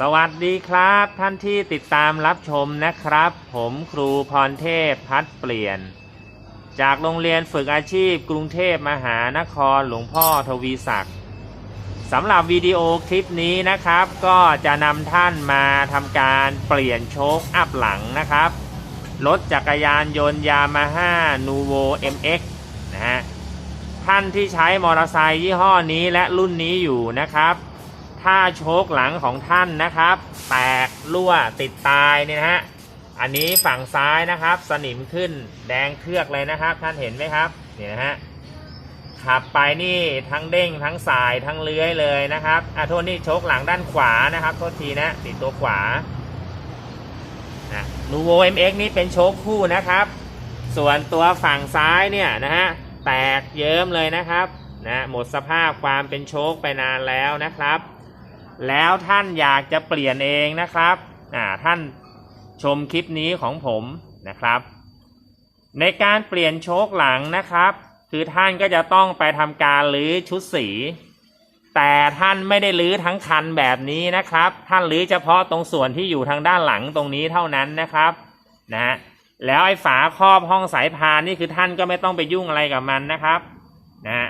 สวัสดีครับท่านที่ติดตามรับชมนะครับ ผมครูพรเทพพัดเปลี่ยน จากโรงเรียนฝึกอาชีพกรุงเทพมหานครหลวงพ่อทวีศักดิ์สำหรับวิดีโอคลิปนี้นะครับ ก็จะนำท่านมาทำการเปลี่ยนโชคอัพหลังนะครับ รถจักรยานยนต์ยามาฮ่านูโว MX นะฮะท่านที่ใช้มอเตอร์ไซค์ยี่ห้อนี้และรุ่นนี้อยู่นะครับ ถ้าโชคหลังของท่านนะครับ แตกรั่วติดตายเนี่ยนะฮะอันนี้ฝั่งซ้ายนะครับ สนิมขึ้นแดงเครือกเลยนะครับ ท่านเห็นไหมครับเนี่ยนะฮะขับไปนี่ทั้งเด้งทั้งสายทั้งเลื้อยเลยนะครับอะโทษนี่โชคหลังด้านขวานะครับโทษทีนะติดตัวขวานะนูโว MX นี่เป็นโชคคู่นะครับ ส่วนตัวฝั่งซ้ายเนี่ยนะฮะแตกเยิ้มเลยนะครับนะหมดสภาพความเป็นโชคไปนานแล้วนะครับ แล้วท่านอยากจะเปลี่ยนเองนะครับอ่าท่านชมคลิปนี้ของผมนะครับ ในการเปลี่ยนโชคหลังนะครับ คือท่านก็จะต้องไปทำการรื้อชุดสี แต่ท่านไม่ได้รื้อทั้งคันแบบนี้นะครับ ท่านรื้อเฉพาะตรงส่วนที่อยู่ทางด้านหลังตรงนี้เท่านั้นนะครับนะฮะแล้วไอ้ฝาครอบห้องสายพานนี่คือท่านก็ไม่ต้องไปยุ่งอะไรกับมันนะครับนะฮะ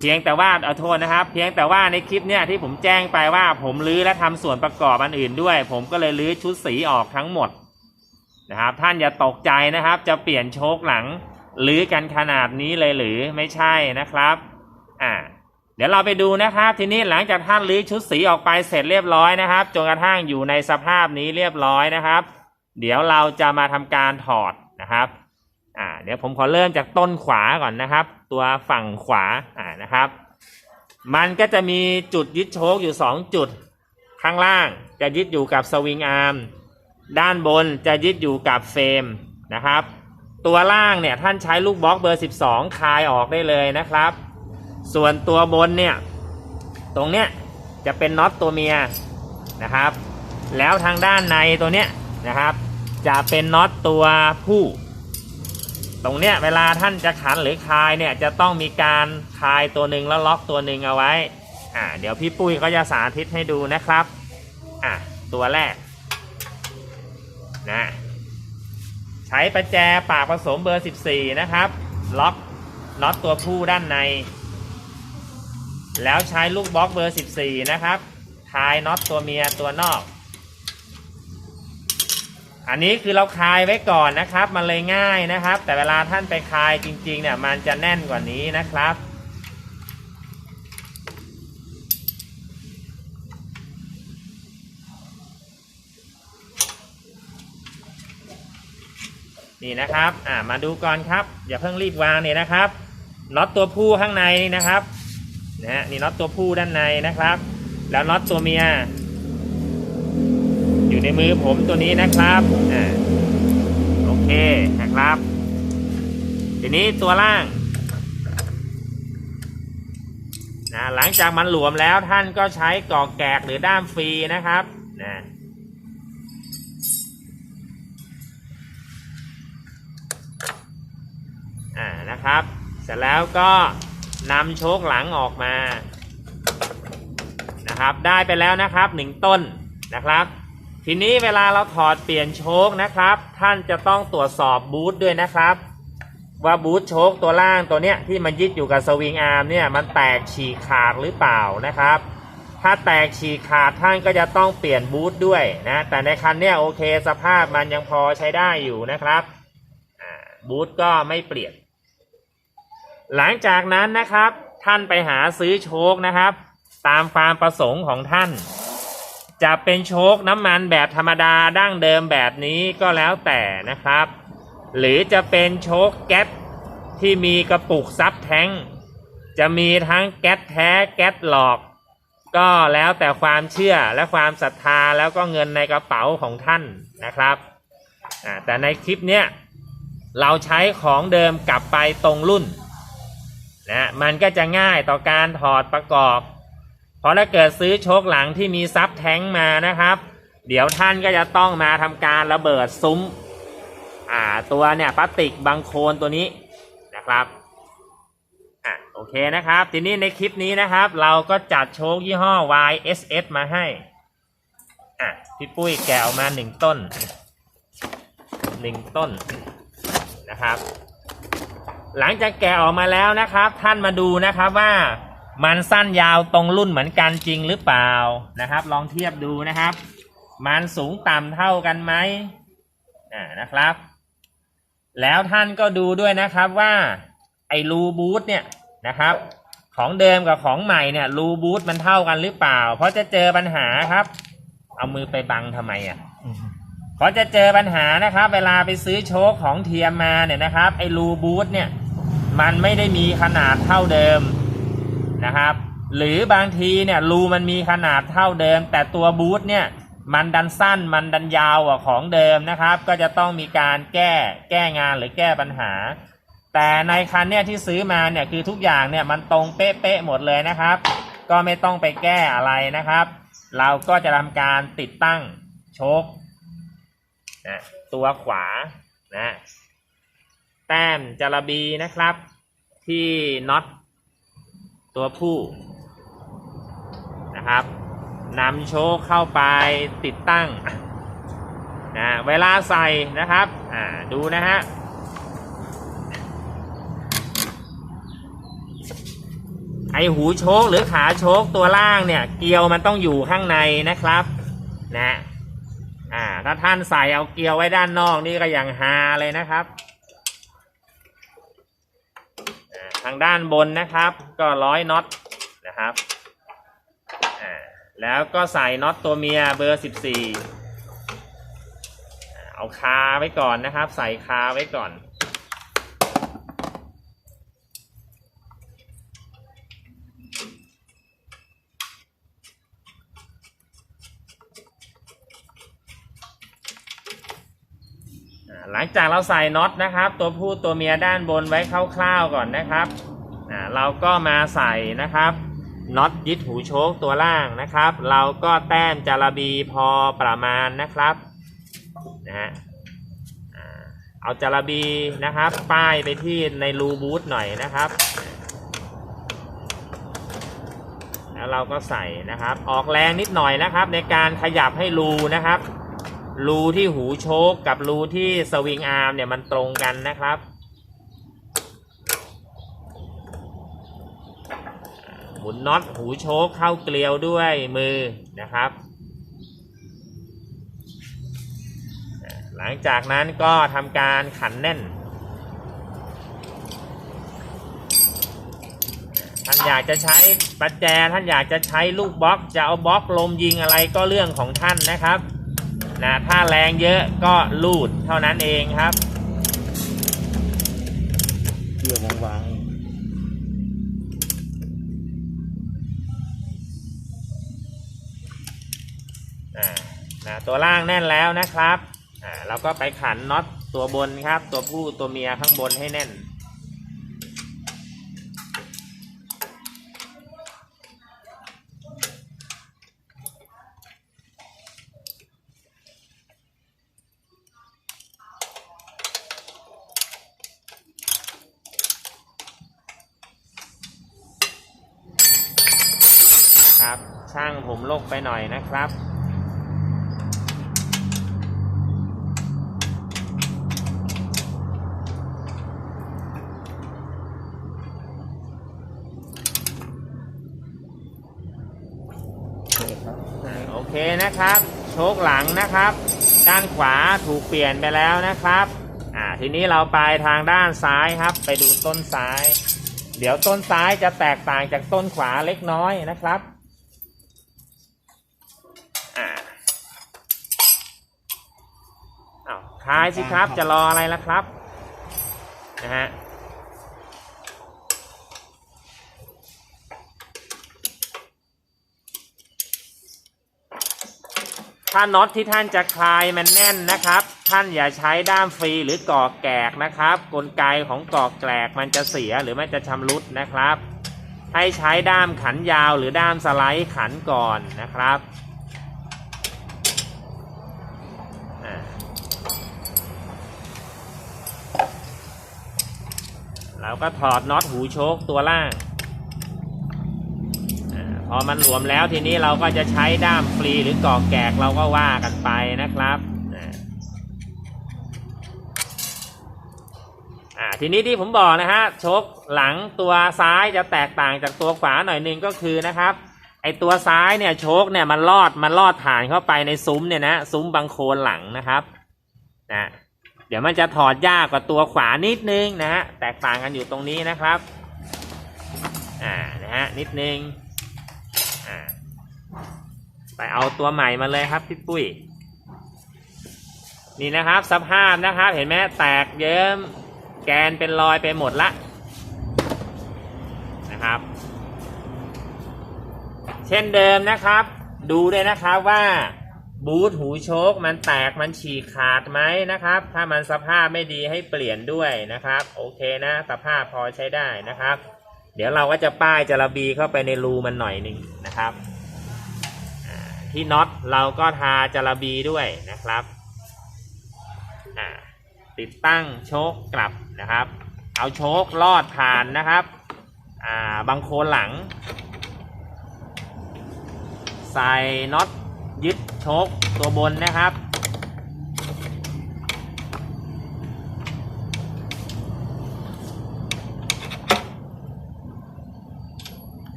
เพียงแต่ว่าเอาโทษนะครับ เพียงแต่ว่าในคลิปเนี่ยที่ผมแจ้งไปว่า ผมรื้อและทำส่วนประกอบอันอื่นด้วย ผมก็เลยรื้อชุดสีออกทั้งหมดนะครับ ท่านอย่าตกใจนะครับ จะเปลี่ยนโชคหลังรื้อกันขนาดนี้เลยหรือไม่ใช่นะครับอ่าเดี๋ยวเราไปดูนะครับ ทีนี้หลังจากท่านรื้อชุดสีออกไปเสร็จเรียบร้อยนะครับจนกระทั่งอยู่ในสภาพนี้เรียบร้อยนะครับ เดี๋ยวเราจะมาทำการถอดนะครับอ่าเดี๋ยวผมขอเริ่มจากต้นขวาก่อนนะครับ ตัวฝั่งขวาอ่านะครับ มันก็จะมีจุดยึดโชคอยู่ 2 จุดข้างล่างจะยึดอยู่กับสวิงอาร์มด้านบนจะยึดอยู่กับเฟรมนะครับ ตัวล่างเนี่ยท่านใช้ลูกบล็อกเบอร์ 12 คลายออกได้เลยนะครับ ส่วนตัวบนเนี่ยตรงเนี้ยจะเป็นน็อตตัวเมียนะครับ แล้วทางด้านในตัวเนี้ยนะครับ จะเป็นน็อตตัวผู้ ตรงเนี้ยเวลาท่านจะขันหรือคลายเนี่ยจะต้องมีการคลายตัวหนึ่งแล้วล็อกตัวหนึ่งเอาไว้อ่าเดี๋ยวพี่ปุ้ยก็จะสาธิตให้ดูนะครับอะตัวแรกนะใช้ประแจปากผสมเบอร์ 14 นะครับ ล็อกน็อตตัวผู้ด้านใน แล้วใช้ลูกบล็อกเบอร์ 14 นะครับคลายน็อตตัวเมียตัวนอก อันนี้คือเราคลายไว้ก่อนนะครับ มันเลยง่ายนะครับ แต่เวลาท่านไปคลายจริงๆเนี่ยมันจะแน่นกว่านี้นะครับนี่นะครับ อ่า มาดูก่อนครับ อย่าเพิ่งรีบวางเนี่ยนะครับ น็อตตัวผู้ข้างในนี่นะครับ นะฮะ นี่น็อตตัวผู้ด้านในนะครับ แล้วน็อตตัวเมีย อยู่ในมือผมตัวนี้นะครับอ่าโอเคนะครับ ทีนี้ตัวล่างนะหลังจากมันหลวมแล้วท่านก็ใช้กอกแกกหรือด้ามฟรีนะครับนะอ่านะครับ เสร็จแล้วก็นำโชคหลังออกมานะครับ ได้ไปแล้วนะครับหนึ่งต้นนะครับ ทีนี้เวลาเราถอดเปลี่ยนโชคนะครับ ท่านจะต้องตรวจสอบบูทด้วยนะครับ ว่าบูทโชคตัวล่างตัวเนี้ยที่มันยึดอยู่กับสวิงอาร์มเนี่ยมันแตกฉีกขาดหรือเปล่านะครับ ถ้าแตกฉีกขาดท่านก็จะต้องเปลี่ยนบูทด้วยนะแต่ในคันเนี้ยโอเคสภาพมันยังพอใช้ได้อยู่นะครับบูทก็ไม่เปลี่ยน หลังจากนั้นนะครับ ท่านไปหาซื้อโชคนะครับ ตามความประสงค์ของท่าน จะเป็นโชคน้ำมันแบบธรรมดาดั้งเดิมแบบนี้ก็แล้วแต่นะครับ หรือจะเป็นโชคแก๊สที่มีกระปุกซับแท้ง จะมีทั้งแก๊สแท้แก๊สหลอก ก็แล้วแต่ความเชื่อและความศรัทธาแล้วก็เงินในกระเป๋าของท่านนะครับ แต่ในคลิปเนี้ยเราใช้ของเดิมกลับไปตรงรุ่นนะมันก็จะง่ายต่อการถอดประกอบ เพราะถ้าเกิดซื้อโชคหลังที่มีซับแท้งมานะครับ เดี๋ยวท่านก็จะต้องมาทำการระเบิดซุ้ม อ่าตัวเนี่ยพลาสติกบางโคลนตัวนี้นะครับอะโอเคนะครับ ทีนี้ในคลิปนี้นะครับ เราก็จัดโชคยี่ห้อ YSS มาให้อะพี่ปุ้ยแกะออกมาหนึ่งต้นหนึ่งต้นนะครับ หลังจากแกะออกมาแล้วนะครับ ท่านมาดูนะครับว่า มันสั้นยาวตรงรุ่นเหมือนกันจริงหรือเปล่านะครับ ลองเทียบดูนะครับ มันสูงต่ำเท่ากันไหมอ่านะครับ แล้วท่านก็ดูด้วยนะครับว่าไอ้รูบูทเนี่ยนะครับ ของเดิมกับของใหม่เนี่ยรูบูทมันเท่ากันหรือเปล่า เพราะจะเจอปัญหาครับ เอามือไปบังทำไมอะเพราะจะเจอปัญหานะครับ เวลาไปซื้อโชคของเทียมมาเนี่ยนะครับ ไอ้รูบูทเนี่ย มันไม่ได้มีขนาดเท่าเดิม นะครับ หรือบางทีเนี่ยรูมันมีขนาดเท่าเดิม แต่ตัวบูทเนี่ยมันดันสั้นมันดันยาวกว่าของเดิมนะครับ ก็จะต้องมีการแก้แก้งานหรือแก้ปัญหา แต่ในคันเนี่ยที่ซื้อมาเนี่ยคือทุกอย่างเนี่ยมันตรงเป๊ะๆหมดเลยนะครับ ก็ไม่ต้องไปแก้อะไรนะครับ เราก็จะทำการติดตั้งโชคนะตัวขวานะแต้มจระบีนะครับ ที่น็อต ตัวผู้นะครับนำโชคเข้าไปติดตั้งนะเวลาใส่นะครับอ่าดูนะฮะไอหูโชคหรือขาโชคตัวล่างเนี่ย เกลียวมันต้องอยู่ข้างในนะครับนะอ่าถ้าท่านใส่เอาเกลียวไว้ด้านนอกนี่ก็อย่างฮาเลยนะครับอ่าทางด้านบนนะครับ ก็ร้อยน็อตนะครับแล้วก็ใส่น็อตตัวเมียเบอร์สิบสี่เอาคาไว้ก่อนนะครับ ใส่คาไว้ก่อน อ่าหลัง จากเราใส่น็อตนะครับ ตัวผู้ตัวเมียด้านบนไว้คร่าวๆก่อนนะครับอ่าเราก็มาใส่นะครับน็อตยึดหูโชคตัวล่างนะครับ เราก็แต้มจาระบีพอประมาณนะครับนะฮะเอาจาระบีนะครับ ป้ายไปที่ในรูบูทหน่อยนะครับ แล้วเราก็ใส่นะครับ ออกแรงนิดหน่อยนะครับ ในการขยับให้รูนะครับ รูที่หูโชกกับรูที่สวิงอาร์มเนี่ยมันตรงกันนะครับ หมุนน็อตหูโชกเข้าเกลียวด้วยมือนะครับ หลังจากนั้นก็ทำการขันแน่นท่านอยากจะใช้ประแจท่านอยากจะใช้ลูกบล็อกจะเอาบล็อกลมยิงอะไรก็เรื่องของท่านนะครับ นะถ้าแรงเยอะก็ลูดเท่านั้นเองครับเกี่ยววางวางอ่านะตัวล่างแน่นแล้วนะครับ อ่าเราก็ไปขันน็อตตัวบนครับ ตัวผู้ตัวเมียข้างบนให้แน่น ช่างผมลกไปหน่อยนะครับ โอเคนะครับ โชคหลังนะครับ ด้านขวาถูกเปลี่ยนไปแล้วนะครับอ่าทีนี้เราไปทางด้านซ้ายครับ ไปดูต้นซ้าย เดี๋ยวต้นซ้ายจะแตกต่างจากต้นขวาเล็กน้อยนะครับ อ่าอ้าวคลายสิครับ จะรออะไรล่ะครับนะฮะถ้าน็อตที่ท่านจะคลายมันแน่นนะครับ ท่านอย่าใช้ด้ามฟรีหรือกอกแกกนะครับ กลไกของกอกแกกมันจะเสียหรือมันจะชำรุดนะครับ ให้ใช้ด้ามขันยาวหรือด้ามสไลด์ขันก่อนนะครับ เราก็ถอดน็อตหูโชคตัวล่างอพอมันหลวมแล้วทีนี้เราก็จะใช้ด้ามฟรีหรือกอกแกกเราก็ว่ากันไปนะครับทีนี้ที่ผมบอกนะฮะโชคหลังตัวซ้ายจะแตกต่างจากตัวขวาหน่อยนึงก็คือนะครับ ไอตัวซ้ายเนี่ยโชคเนี่ยมันลอดมันลอดผ่านเข้าไปในซุ้มเนี่ยนะซุ้มบังโคลนหลังนะครับนะ เดี๋ยวมันจะถอดยากกว่าตัวขวานิดนึงนะฮะแตกต่างกันอยู่ตรงนี้นะครับอ่านะฮะนิดนึงอ่าไปเอาตัวใหม่มาเลยครับพี่ปุ้ยนี่นะครับสภาพนะครับเห็นไหมแตกเยิ้มแกนเป็นรอยไปหมดละนะครับ เช่นเดิมนะครับ ดูด้วยนะครับว่า บูทหูโชคมันแตกมันฉีกขาดไหมนะครับ ถ้ามันสภาพไม่ดีให้เปลี่ยนด้วยนะครับ โอเคนะ สภาพพอใช้ได้นะครับ เดี๋ยวเราก็จะป้ายจระบีเข้าไปในรูมันหน่อยหนึ่งนะครับที่น็อตเราก็ทาจระบีด้วยนะครับติดตั้งโชคกลับนะครับ เอาโชคลอดผ่านนะครับอ่าบังโคลนหลัง ใส่น็อต โชคตัวบนนะครับ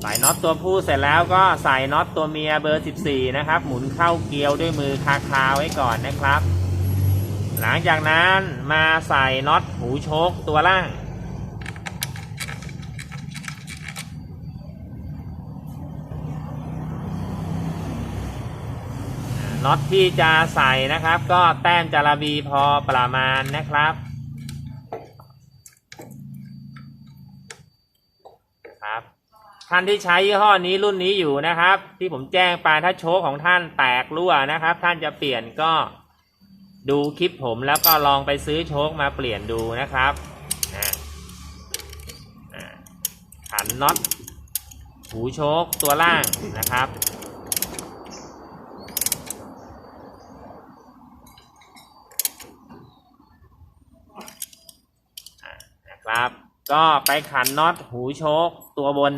ใส่น็อตตัวผู้เสร็จแล้วก็ใส่น็อตตัวเมียเบอร์ 14 นะครับ หมุนเข้าเกลียวด้วยมือคาคาไว้ก่อนนะครับ หลังจากนั้นมาใส่น็อตหูโชคตัวล่าง น็อตที่จะใส่นะครับ ก็แต้มจาระบีพอประมาณนะครับครับ ท่านที่ใช้ยี่ห้อนี้รุ่นนี้อยู่นะครับ ที่ผมแจ้งไปถ้าโชคของท่านแตกรั่วนะครับ ท่านจะเปลี่ยนก็ดูคลิปผมแล้วก็ลองไปซื้อโชคมาเปลี่ยนดูนะครับนะอ่าขันน็อตหูโชคตัวล่างนะครับ นะครับ ก็ไปขันน็อตหูโชคตัวบน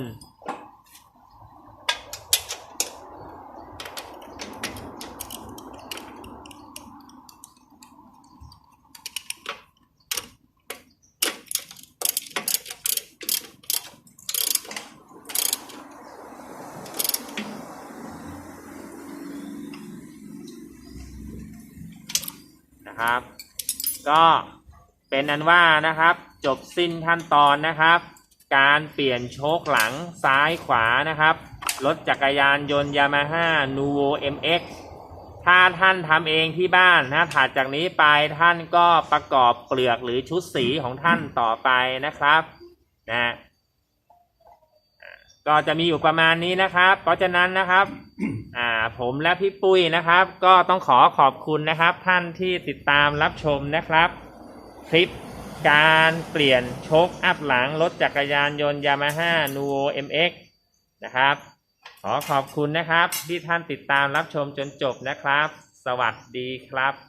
นะครับ ก็เป็นนั้นว่านะครับ จบสิ้นขั้นตอนนะครับ การเปลี่ยนโชคหลังซ้ายขวานะครับ รถจักรยานยนต์ยามาฮ่านูโว MX ถ้าท่านทำเองที่บ้านนะถัดจากนี้ไปท่านก็ประกอบเปลือกหรือชุดสีของท่านต่อไปนะครับนะก็จะมีอยู่ประมาณนี้นะครับ เพราะฉะนั้นนะครับ อ่า ผมและพี่ปุ้ยนะครับ ก็ต้องขอขอบคุณนะครับ ท่านที่ติดตามรับชมนะครับ คลิป การเปลี่ยนโชคอัพหลังรถจักรยานยนต์ยามาฮ่านูโว MX นะครับ ขอขอบคุณนะครับที่ท่านติดตามรับชมจนจบนะครับ สวัสดีครับ